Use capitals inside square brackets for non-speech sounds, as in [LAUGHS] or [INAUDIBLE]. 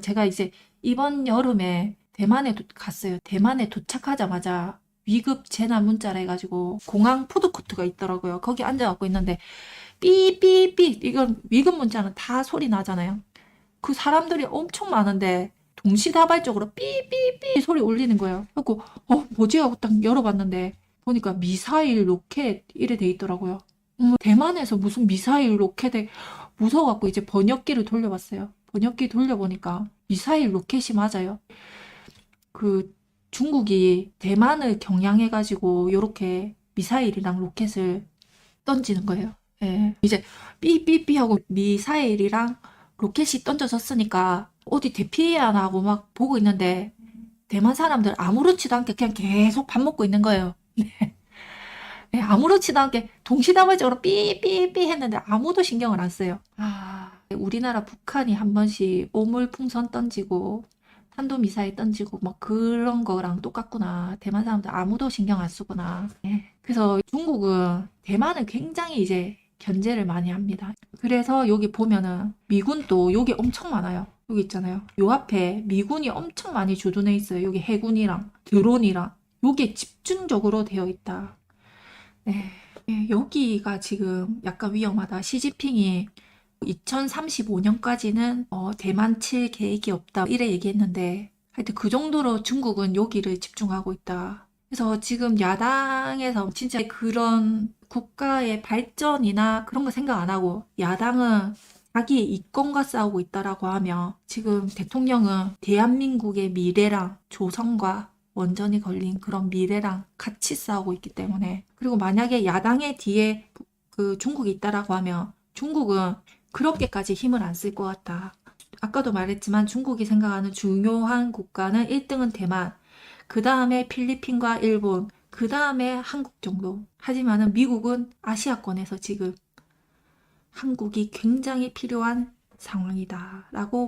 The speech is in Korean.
제가 이제 이번 여름에 대만에 도- 갔어요. 대만에 도착하자마자 위급 재난 문자라 해가지고 공항 푸드코트가 있더라고요. 거기 앉아갖고 있는데 삐삐삐 이건 위급 문자는 다 소리 나잖아요. 그 사람들이 엄청 많은데 동시다발적으로 삐삐삐 소리 울리는 거예요. 그래갖고 어 뭐지 하고 딱 열어봤는데 보니까 미사일 로켓 이래 돼 있더라고요. 어머, 대만에서 무슨 미사일 로켓에 무서워갖고 이제 번역기를 돌려봤어요. 번역기 돌려보니까 미사일 로켓이 맞아요. 그 중국이 대만을 경양해가지고 요렇게 미사일이랑 로켓을 던지는 거예요. 예. 이제 삐삐삐 하고 미사일이랑 로켓이 던져졌으니까 어디 대피해야 하고 막 보고 있는데 대만 사람들 아무렇지도 않게 그냥 계속 밥 먹고 있는 거예요. [LAUGHS] 네. 네, 아무렇지도 않게 동시다발적으로 삐삐삐 했는데 아무도 신경을 안 써요. 아, 우리나라 북한이 한 번씩 오물 풍선 던지고 탄도미사일 던지고 뭐 그런 거랑 똑같구나. 대만 사람들 아무도 신경 안 쓰구나. 예. 그래서 중국은 대만을 굉장히 이제 견제를 많이 합니다. 그래서 여기 보면은 미군도 여기 엄청 많아요. 여기 있잖아요. 요 앞에 미군이 엄청 많이 주둔해 있어요. 여기 해군이랑 드론이랑 요게 집중적으로 되어 있다. 네. 예, 여기가 지금 약간 위험하다. 시진핑이 2035년까지는 어, 대만 칠 계획이 없다. 이래 얘기했는데 하여튼 그 정도로 중국은 여기를 집중하고 있다. 그래서 지금 야당에서 진짜 그런 국가의 발전이나 그런 거 생각 안 하고 야당은 자기의 이권과 싸우고 있다라고 하면 지금 대통령은 대한민국의 미래랑 조선과 원전이 걸린 그런 미래랑 같이 싸우고 있기 때문에 그리고 만약에 야당의 뒤에 그 중국이 있다라고 하면 중국은 그렇게까지 힘을 안 쓸 것 같다. 아까도 말했지만 중국이 생각하는 중요한 국가는 1등은 대만, 그 다음에 필리핀과 일본, 그 다음에 한국 정도. 하지만은 미국은 아시아권에서 지금 한국이 굉장히 필요한 상황이다. 라고